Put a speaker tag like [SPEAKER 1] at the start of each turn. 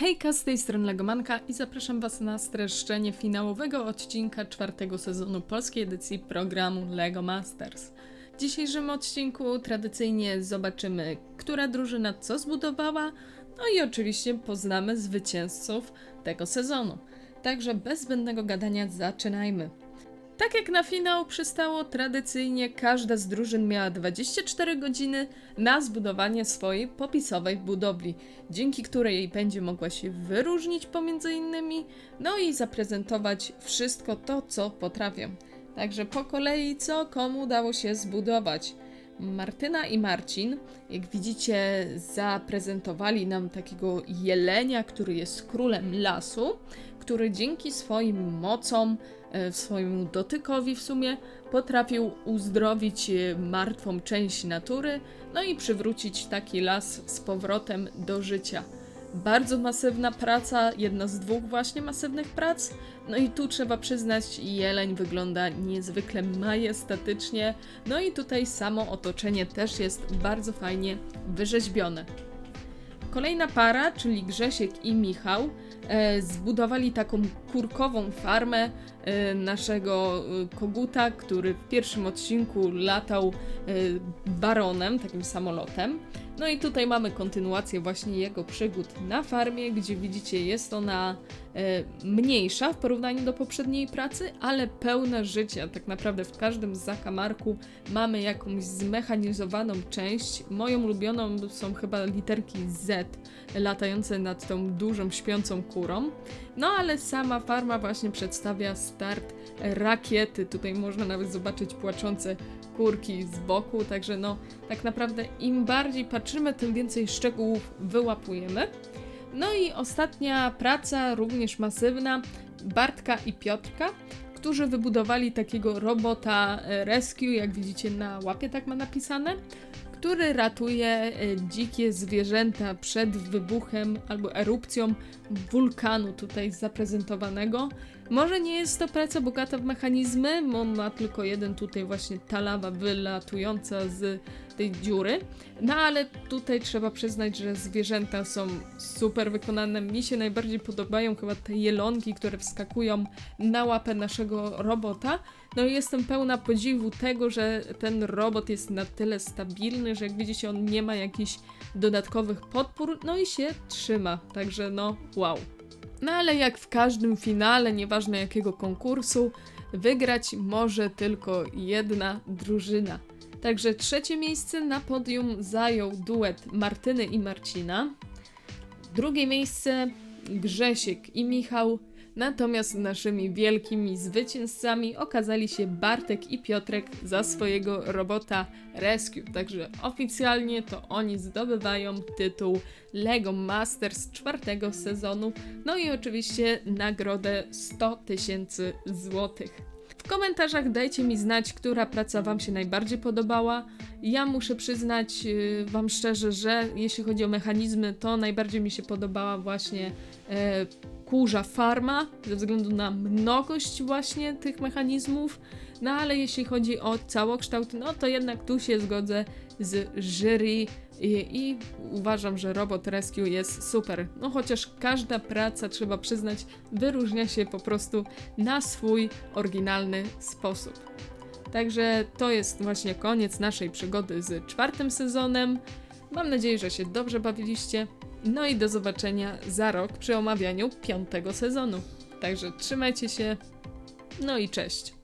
[SPEAKER 1] Hejka, z tej strony Legomanka i zapraszam Was na streszczenie finałowego odcinka czwartego sezonu polskiej edycji programu LEGO Masters. W dzisiejszym odcinku tradycyjnie zobaczymy, która drużyna co zbudowała, no i oczywiście poznamy zwycięzców tego sezonu. Także bez zbędnego gadania zaczynajmy. Tak jak na finał przystało, tradycyjnie każda z drużyn miała 24 godziny na zbudowanie swojej popisowej budowli, dzięki której będzie mogła się wyróżnić pomiędzy innymi, no i zaprezentować wszystko to, co potrafią. Także po kolei, co komu udało się zbudować. Martyna i Marcin, jak widzicie, zaprezentowali nam takiego jelenia, który jest królem lasu, który dzięki swoim mocom, e, swojemu dotykowi w sumie, potrafił uzdrowić e, martwą część natury, no i przywrócić taki las z powrotem do życia. Bardzo masywna praca, jedna z dwóch właśnie masywnych prac. No i tu trzeba przyznać, jeleń wygląda niezwykle majestatycznie. No i tutaj samo otoczenie też jest bardzo fajnie wyrzeźbione. Kolejna para, czyli Grzesiek i Michał, zbudowali taką kurkową farmę e, naszego e, koguta, który w pierwszym odcinku latał e, baronem, takim samolotem. No i tutaj mamy kontynuację właśnie jego przygód na farmie, gdzie widzicie jest ona e, mniejsza w porównaniu do poprzedniej pracy, ale pełna życia. Tak naprawdę w każdym zakamarku mamy jakąś zmechanizowaną część. Moją ulubioną są chyba literki Z latające nad tą dużą śpiącą kurą. No ale sama farma właśnie przedstawia start rakiety. Tutaj można nawet zobaczyć płaczące kurki z boku, także no tak naprawdę im bardziej patrzymy, tym więcej szczegółów wyłapujemy. No i ostatnia praca, również masywna, Bartka i Piotrka, którzy wybudowali takiego robota e, rescue, jak widzicie na łapie tak ma napisane, który ratuje e, dzikie zwierzęta przed wybuchem albo erupcją wulkanu tutaj zaprezentowanego. Może nie jest to praca bogata w mechanizmy, bo on ma tylko jeden tutaj właśnie ta lawa wylatująca z tej dziury. No ale tutaj trzeba przyznać, że zwierzęta są super wykonane. Mi się najbardziej podobają chyba te jelonki, które wskakują na łapę naszego robota. No i jestem pełna podziwu tego, że ten robot jest na tyle stabilny, że jak widzicie on nie ma jakichś dodatkowych podpór, no i się trzyma. Także no wow. No ale jak w każdym finale, nieważne jakiego konkursu, wygrać może tylko jedna drużyna. Także trzecie miejsce na podium zajął duet Martyny i Marcina. Drugie miejsce Grzesiek i Michał. Natomiast naszymi wielkimi zwycięzcami okazali się Bartek i Piotrek za swojego robota Rescue. Także oficjalnie to oni zdobywają tytuł Lego Masters czwartego sezonu. No i oczywiście nagrodę 100 tysięcy złotych. W komentarzach dajcie mi znać, która praca Wam się najbardziej podobała. Ja muszę przyznać yy, Wam szczerze, że jeśli chodzi o mechanizmy, to najbardziej mi się podobała właśnie e, kurza farma, ze względu na mnogość właśnie tych mechanizmów. No ale jeśli chodzi o całokształt, no to jednak tu się zgodzę z jury i, i uważam, że Robot Rescue jest super. No chociaż każda praca, trzeba przyznać, wyróżnia się po prostu na swój oryginalny sposób. Także to jest właśnie koniec naszej przygody z czwartym sezonem. Mam nadzieję, że się dobrze bawiliście. No i do zobaczenia za rok przy omawianiu piątego sezonu. Także trzymajcie się. No i cześć.